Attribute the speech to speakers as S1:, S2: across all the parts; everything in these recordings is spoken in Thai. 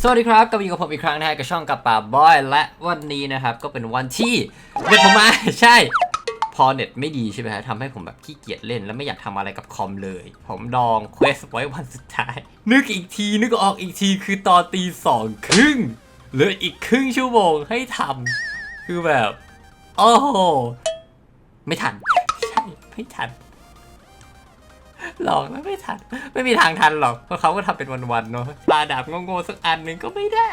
S1: สวัสดีครับกลับมาอยู่กับผมอีกครั้งนะฮะกับช่องกับป่าบอยและวันนี้นะครับ ก็เป็นวันที่เน็ตผมมา ใช่ พอเน็ตไม่ดีใช่ไหมฮะทำให้ผมแบบขี้เกียจเล่น แล้วไม่อยากทำอะไรกับคอมเลย ผมดองเควสไว้วันสุดท้าย นึกอีกทีนึกออกอีกทีคือตอนตีสองครึ่งเหลืออีกครึ่งชั่วโมงให้ทำคือแบบโอ้โหไม่ทัน ใช่ไม่ทัน ลองแล้วไม่ทัน ไม่มีทางทันหรอก เพราะเขาก็ทำเป็นวันๆเนาะปลาดาบงงๆสักอันหนึ่งก็ไม่ได้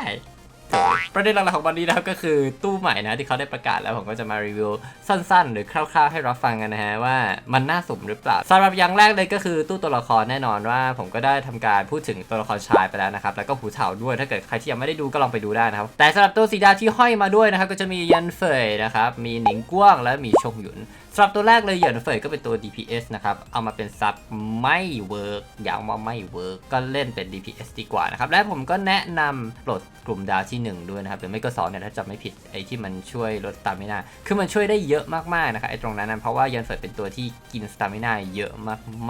S1: ประเด็นหลักๆของวันนี้นะครับก็คือตู้ใหม่นะที่เขาได้ประกาศแล้วผมก็จะมารีวิวสั้นๆ หรือคร่าวๆ ให้รับฟังกันนะฮะว่ามันน่าสมหรือเปล่าสำหรับอย่างแรกเลยก็คือตู้ตัวละครแน่นอนว่า ผมก็ได้ทำการพูดถึงตัวละครชายไปแล้วนะครับแล้วก็หูเถาด้วยถ้าเกิดใครที่ยังไม่ได้ดูก็ลองไปดูได้นะครับแต่สำหรับตัวสีดาที่ห้อยมาด้วยนะครับก็จะมียันเฟยนะครับมีหนิงกว้างและมีชงหยุน สำหรับตัวแรกเลยเหยินเฟยก็เป็นตัว DPS นะครับ เอามาเป็นซับไม่เวิร์กอย่างว่าไม่เวิร์กก็เล่นเป็น DPS ดีกว่านะครับ และผมก็แนะนำปลดกลุ่มดาวที่ 1 ด้วยนะครับหรือไม่ก็2เนี่ยถ้าจำไม่ผิดไอ้ที่มันช่วยลดสตามินาคือมันช่วยได้เยอะมากๆนะครับไอ้ตรงนั้นนะเพราะว่ายันเฟยเป็นตัวที่กินสตามินาเยอะ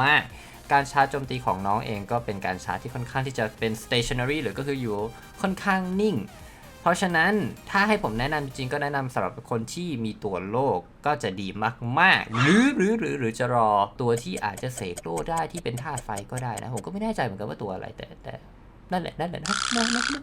S1: มากๆ การชาร์จโจมตีของน้องเองก็เป็นการชาร์จที่ค่อนข้างที่จะเป็น stationary หรือก็คืออยู่ค่อนข้างนิ่ง เพราะฉะนั้นถ้าให้ผมแนะนำจริงก็แนะนำสำหรับคนที่มีตัวโลกก็จะดีมากๆ หรือหรือหรือหรือจะรอตัวที่อาจจะเสกโลได้ที่เป็นธาตุไฟก็ได้นะ ผมก็ไม่แน่ใจเหมือนกันว่าตัวอะไรแต่แต่นั่นแหละนั่นแหละนะนั่นแหละนะ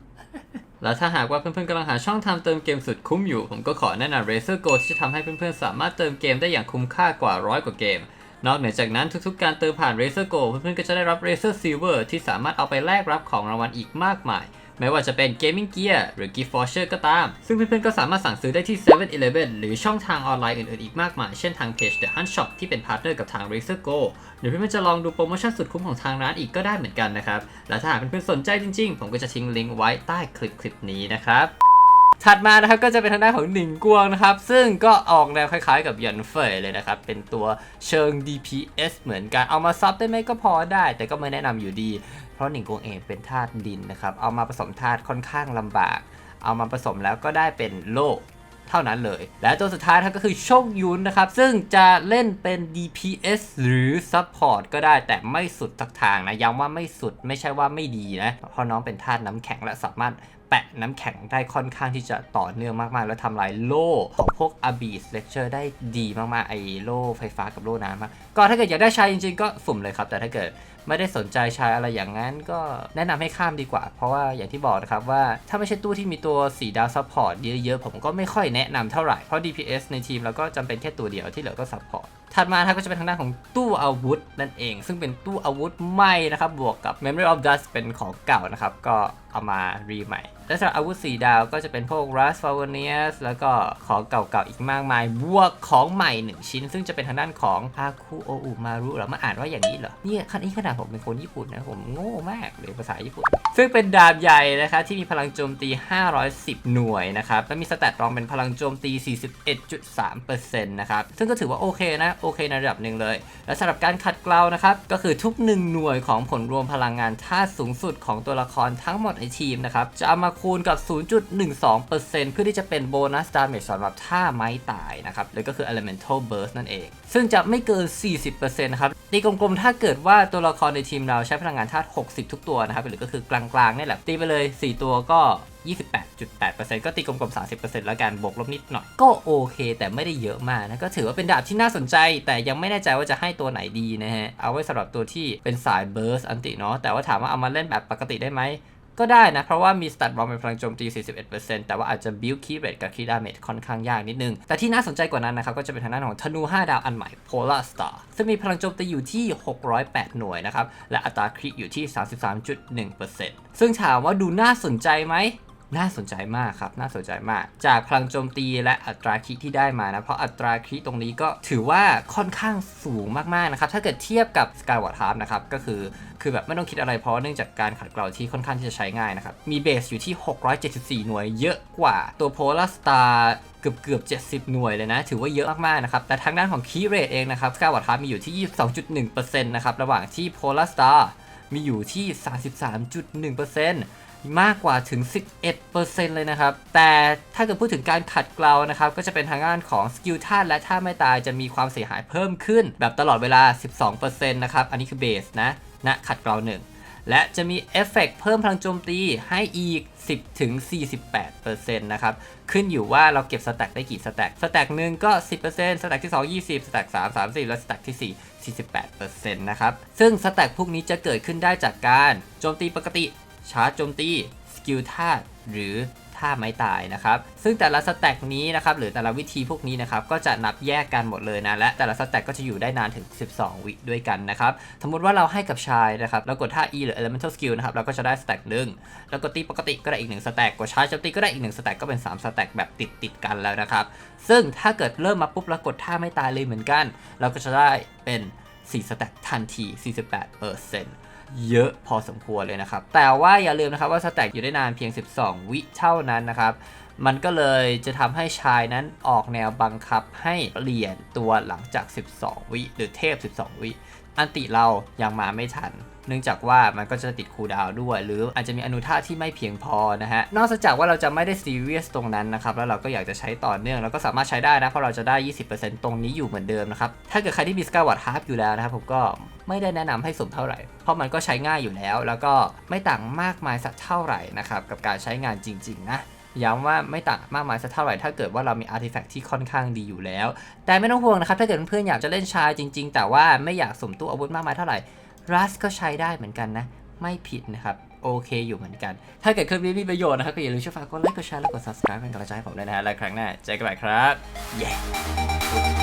S1: แล้วถ้าหากว่าเพื่อนๆกำลังหาช่องทางเติมเกมสุดคุ้มอยู่ ผมก็ขอแนะนำ Razer Go ที่จะทำให้เพื่อนๆสามารถเติมเกมได้อย่างคุ้มค่ากว่าร้อยกว่าเกม นอกเหนือจากนั้นทุกๆ การเติมผ่าน Razer Go เพื่อนๆก็จะได้รับ Razer Silver ที่สามารถเอาไปแลกรับของรางวัลอีกมากมาย ไม่ว่าจะเป็น Gaming Gear หรือ Gift Voucher ก็ตาม ซึ่งเพื่อนๆก็สามารถสั่งซื้อได้ที่7 e เ e ่ e หรือช่องทางออนไลน์อื่นๆอีกมากมาย เช่นทางเพจ The Hunt Shop ที่เป็นพาร์ทเนอร์กับทาง Razer Go หรือเพื่อนๆจะลองดูโปรโมชั่นสุดคุ้มของทางร้านอีกก็ได้เหมือนกันนะครับ และถ้าหากเพื่อนๆสนใจจริงๆ ผมก็จะทิ้งลิงก์ไว้ใต้คลิปคลิปนี้นะครับ ถัดมานะครับก็จะเป็นทางด้านของหนิงกวงนะครับ ซึ่งก็ออกแนวคล้ายๆกับหยันเฟยเลยนะครับ เป็นตัวเชิง DPS เหมือนกันเอามาซับได้ไหมก็พอได้ แต่ก็ไม่แนะนำอยู่ดี เพราะหนิงกวงเองเป็นธาตุดินนะครับ เอามาผสมธาตุค่อนข้างลำบาก เอามาผสมแล้วก็ได้เป็นโลกเท่านั้นเลย และตัวสุดท้ายครับก็คือโชคยุนนะครับ ซึ่งจะเล่นเป็น DPS หรือ Support ก็ได้แต่ไม่สุดทักทางนะ ย้ำว่าไม่สุดไม่ใช่ว่าไม่ดีนะ เพราะน้องเป็นธาตุน้ำแข็งและสามารถ แปะน้ำแข็งได้ค่อนข้างที่จะต่อเนื่องมากๆ แล้วทำลายโล่ของพวก Abyss Lecture ได้ดีมากๆ ไอ้โล่ไฟฟ้ากับโล่น้ำก็ถ้าเกิดอยากได้ใช้จริงๆ ก็สุ่มเลยครับ แต่ถ้าเกิดไม่ได้สนใจใช้อะไรอย่างนั้น ก็แนะนำให้ข้ามดีกว่า เพราะว่าอย่างที่บอกนะครับว่าถ้าไม่ใช่ตู้ที่มีตัวสีดาวซัพพอร์ตเยอะๆ ผมก็ไม่ค่อยแนะนำเท่าไหร่ เพราะ DPS ในทีมเราก็จำเป็นแค่ตัวเดียวที่เหลือก็ซัพพอร์ตถัดมาครับก็จะเป็นทางด้านของตู้อาวุธนั่นเอง ซึ่งเป็นตู้อาวุธใหม่นะครับบวกกับ Memory of Dust เป็นของเก่านะครับก็เอามารีใหม่ และสำหรับอาวุธสีดาวก็จะเป็นพวก Rust f a v o n i u s แล้วก็ของเก่าๆอีกมากมาย บวกของใหม่ 1 ชิ้น ซึ่งจะเป็นทางด้านของอาคุโออุมารุเหรอมาอ่านว่าอย่างนี้เหรอเนี่ยขนนี้ขนาดผมเป็นคนญี่ปุ่นนะ ผมโง่มากเลยภาษาญี่ปุ่น ซึ่งเป็นดาบใหญ่นะครับที่มีพลังโจมตี 510 หน่วยนะครับและมีสแตทรองเป็นพลังโจมตี 41.3%นะครับซึ่งก็ถือว่าโอเคนะโอเคในระดับหนึ่งเลย และสำหรับการขัดเกลานะครับก็คือทุก 1 หน่วยของผลรวมพลังงานท่าตุสูงสุดของตัวละครทั้งหมดในทีมนะครับจะเอามาคูณกับ 0.12%เพื่อที่จะเป็นโบนัสดาเมจสำหรับท่าไม้ตายนะครับหรือก็คือ elemental burst นั่นเอง ซึ่งจะไม่เกิน 40%นะครับตีกลมๆ ถ้าเกิดว่าตัวละครในทีมเราใช้พลังงานธาตุ 60 ทุกตัวนะครับหรือก็คือกลางๆนี่แหละตีไปเลย 4 ตัวก็ 28.8%ก็ตีกลมๆ 30%แล้วกันบวกลบนิดหน่อย ก็โอเค แต่ไม่ได้เยอะมากนะก็ถือว่าเป็นดาบที่น่าสนใจ แต่ยังไม่แน่ใจว่าจะให้ตัวไหนดีนะฮะเอาไว้สำหรับตัวที่เป็นสายเบิร์สอันติเนาะแต่ว่าถามว่าเอามาเล่นแบบปกติได้ไหม ก็ได้นะ เพราะว่ามีสตัดบอมเป็นพลังโจมตี 41%แต่ว่าอาจจะบิลคีเรตกับคีดาเมจค่อนข้างยากนิดนึง แต่ที่น่าสนใจกว่านั้นนะครับ ก็จะเป็นทางด้านของธนู 5 ดาวอันใหม่ Polar Star ซึ่งมีพลังโจมตีอยู่ที่ 608 หน่วยนะครับ และอัตราคริอยู่ที่ 33.1%ซึ่งถามว่าดูน่าสนใจไหม น่าสนใจมากครับ น่าสนใจมาก จากพลังโจมตีและอัตราคิที่ได้มานะ เพราะอัตราคิตรงนี้ก็ถือว่าค่อนข้างสูงมากๆนะครับ ถ้าเกิดเทียบกับ Skyward Harp นะครับ ก็คือ คือแบบไม่ต้องคิดอะไรเพราะเนื่องจากการขัดเกลาที่ค่อนข้างที่จะใช้ง่ายนะครับ มีเบสอยู่ที่ 674 หน่วยเยอะกว่าตัว Polar Star เกือบเกือบ70 หน่วยเลยนะ ถือว่าเยอะมาก ๆ นะครับ แต่ทางด้านของคีเรทเองนะครับ Skyward Harp มีอยู่ที่ 22.1%นะครับ ระหว่างที่ Polar Star มีอยู่ที่ 33.1% มากกว่าถึง 11%เลยนะครับ แต่ถ้าเกิดพูดถึงการขัดเกลานะครับ ก็จะเป็นทางด้านของสกิลท่าและท่าไม่ตายจะมีความเสียหายเพิ่มขึ้น แบบตลอดเวลา 12%นะครับ อันนี้คือเบสนะณขัดเกลาหนึ่งและจะมีเอฟเฟกต์เพิ่มพลังโจมตีให้อีก 10ถึง48%นะครับ ขึ้นอยู่ว่าเราเก็บสแต็กได้กี่สแต็กสแต็กหนึ่งก็ 10%สแต็กที่ 2 20สแต็ก3 30 และสแต็กที่ 4 48%นะครับ ซึ่งสแต็กพวกนี้จะเกิดขึ้นได้จากการโจมตีปกติ ชาร์จโจมตีสกิลท่าหรือท่าไม้ตายนะครับ ซึ่งแต่ละสแต็กนี้นะครับหรือแต่ละวิธีพวกนี้นะครับก็จะนับแยกกันหมดเลยนะและแต่ละสแต็กก็จะอยู่ได้นานถึง 12 วิด้วยกันนะครับสมมติว่าเราให้กับชายนะครับแล้วกดท่า E หรือ elemental skill นะครับเราก็จะได้สแต็กหนึ่งแล้วกดตีปกติก็ได้อีกหนึ่งสแต็กกดชาร์จโจมตีก็ได้อีกหนึ่งสแต็กก็เป็นสามสแต็กแบบติดติดกันแล้วนะครับ ซึ่งถ้าเกิดเริ่มมาปุ๊บแล้วกดท่าไม่ตายเลยเหมือนกัน เราก็จะได้เป็น4สแต็กทันที 48เปอร์เซ็นต์ เยอะพอสมควรเลยนะครับ แต่ว่าอย่าลืมนะครับว่าสแต็กอยู่ได้นานเพียง 12 วิเท่านั้นนะครับ มันก็เลยจะทำให้ชายนั้นออกแนวบังคับให้เปลี่ยนตัวหลังจาก 12 วิหรือเทพ 12 วิ อันติเรายังมาไม่ทัน เนื่องจากว่ามันก็จะติดคูดาวด้วย หรืออาจจะมีอนุท่าที่ไม่เพียงพอนะฮะ นอกจากว่าเราจะไม่ได้ซีเรียสตรงนั้นนะครับ แล้วเราก็อยากจะใช้ต่อเนื่องเราก็สามารถใช้ได้นะ เพราะเราจะได้ 20%ตรงนี้อยู่เหมือนเดิมนะครับ ถ้าเกิดใครที่มีสกาวัตฮาร์ฟอยู่แล้วนะครับผมก็ไม่ได้แนะนำให้สุ่มเท่าไหร่ เพราะมันก็ใช้ง่ายอยู่แล้ว แล้วก็ไม่ต่างมากมายสักเท่าไหร่นะครับกับการใช้งานจริง ๆ นะ ย้ำว่าไม่ต่างมากมายสักเท่าไหร่ถ้าเกิดว่าเรามีอาร์ติแฟกต์ที่ค่อนข้างดีอยู่แล้ว แต่ไม่ต้องห่วงนะครับ ถ้าเกิดเพื่อนๆอยากจะเล่นชายจริง ๆ แต่ว่าไม่อยากสมตู้อาวุธมากมายเท่าไหร่รัสก็ใช้ได้เหมือนกันนะ ไม่ผิดนะครับโอเคอยู่เหมือนกัน ถ้าเกิดคลิปนี้มีประโยชน์นะครับก็อย่าลืมช่วยฝากกดไลค์กดแชร์และกด subscribe เป็นกำลังใจให้ผมด้วยนะฮะและครั้งหน้าเจอกันใหม่ครับ เย้